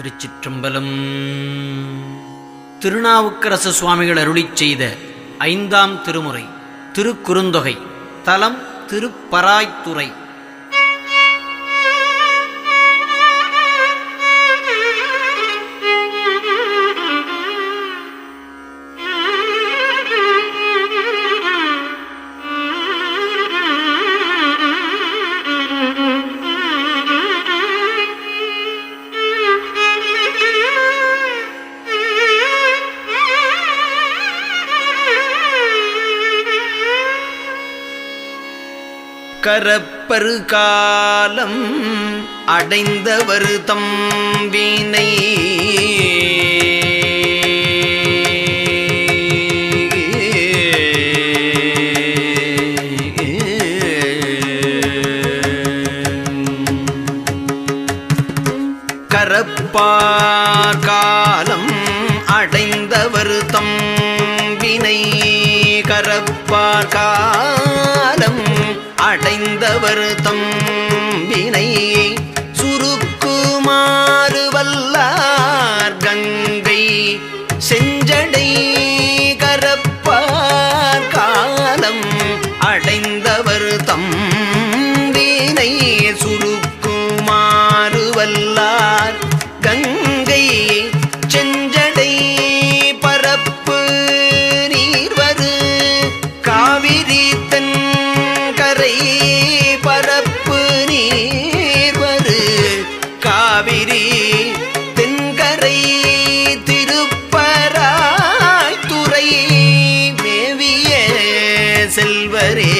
திருச்சிற்றம்பலம். திருநாவுக்கரசு சுவாமிகள் அருளிச் செய்த ஐந்தாம் திருமுறை திருக்குறுந்தொகை தலம் திருப்பராய்த்துறை. கரப்பரு காலம் அடைந்தவர் தம் வீணை. கரப்பார் காலம் அடைந்தவர் தம் வினை கரப்பார் காலம் அடைந்தவர் தம் செல்வரே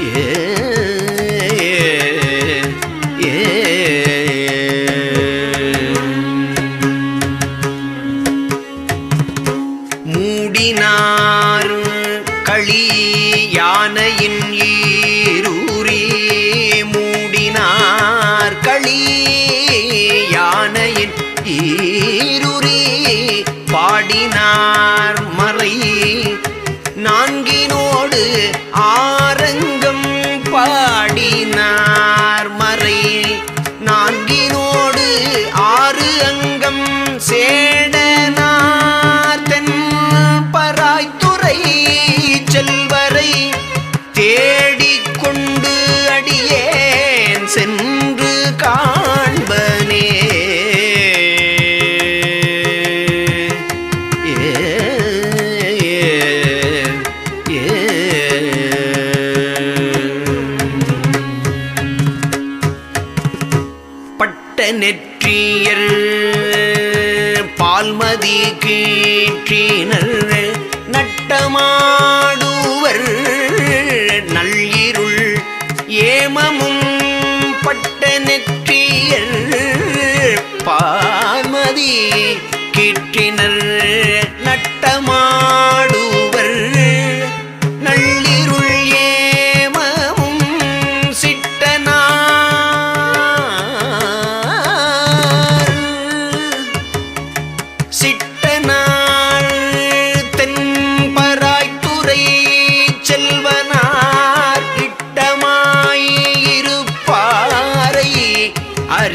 ஏ களி யானையின் ஈரூரி. மூடினார் களி யானையின் ஈருரி. பாடினார் மறை நான்கினோடு ஆரங்கம் பாடினார் மறை. நான்கினோடு ஆறு அங்கம் சே பால்மதி கீற்றினர் நட்டமாடுவர். நள்ளிருள் ஏமமும் பட்ட நெற்றியர். பால்மதி கீற்றினர்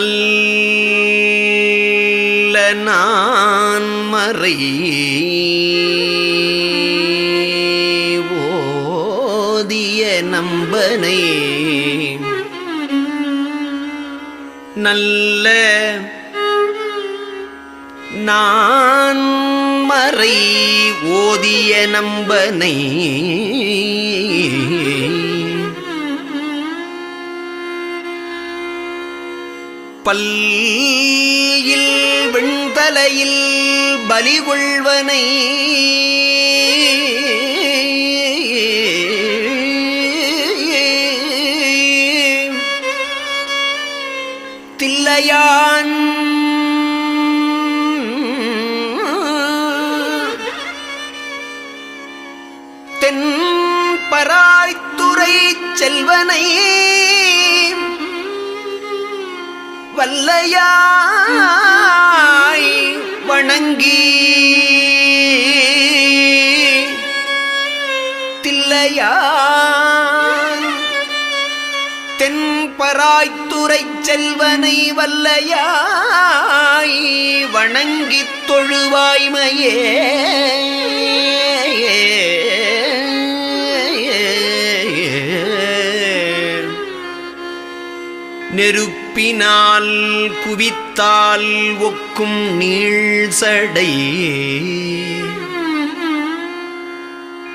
நல்ல நான்மறை ஓதிய நம்பனை. நல்ல நான்மறை ஓதிய நம்பனை. பல்லில் வெண்தலையில் பலி கொள்வனை. தில்லையான் தென் பராய்த்துறை செல்வனை வணங்கி தில்லையான் தென்பராய்த்துறை செல்வனை வல்லையாய் வணங்கித் தொழுவாய்மையே. நெருப்பினால் குவித்தால் ஒக்கும் நீள்சடை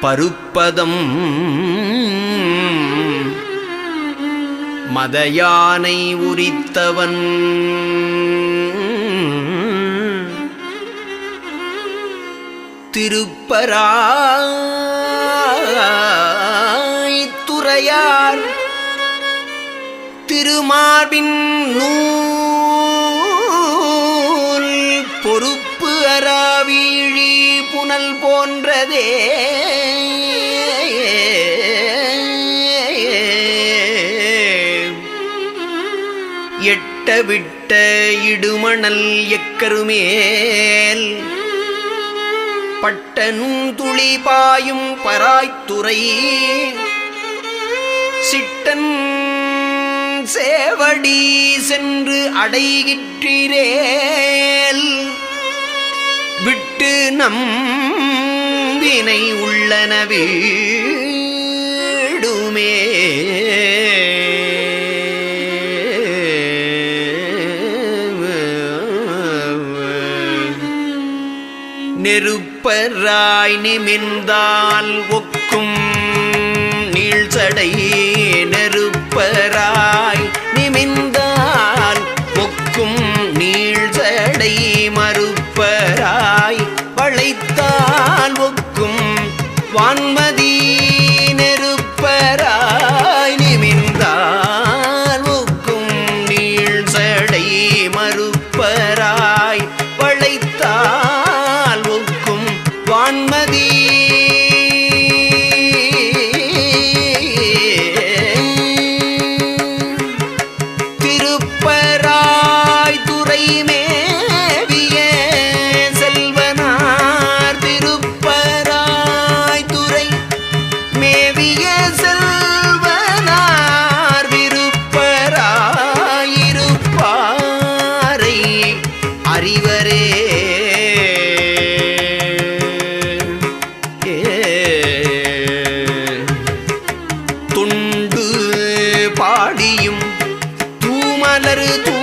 பருப்பதம் மதயானை உரித்தவன். திருப்பராய் துறையார் திருமார்பின் நூல் பொறுப்பு அராவீழி புனல் போன்றதே. எட்ட விட்ட இடுமணல் எக்கருமேல் பட்ட நுண்துளி பாயும் பராய்த்துறை. சிட்டன் சேவடி சென்று அடைகிற்றேல் விட்டு நம் வினை உள்ளனவிடுமே நெருப்பராய் நிமிர்ந்தால் ஒக்கும் நீள்சடை நெருப்பராய் வான்மதி தூமலரு தூ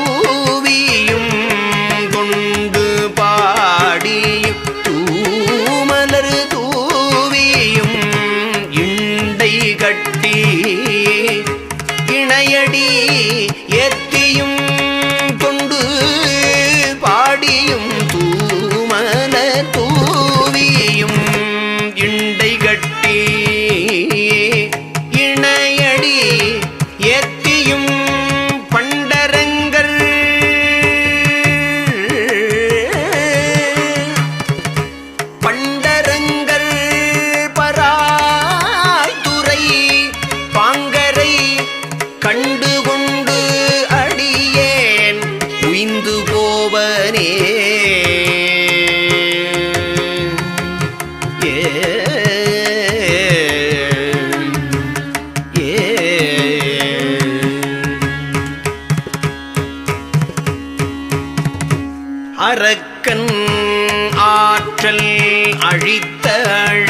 அழித்த அழ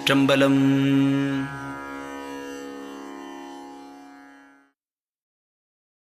திருச்சிற்றம்பலம்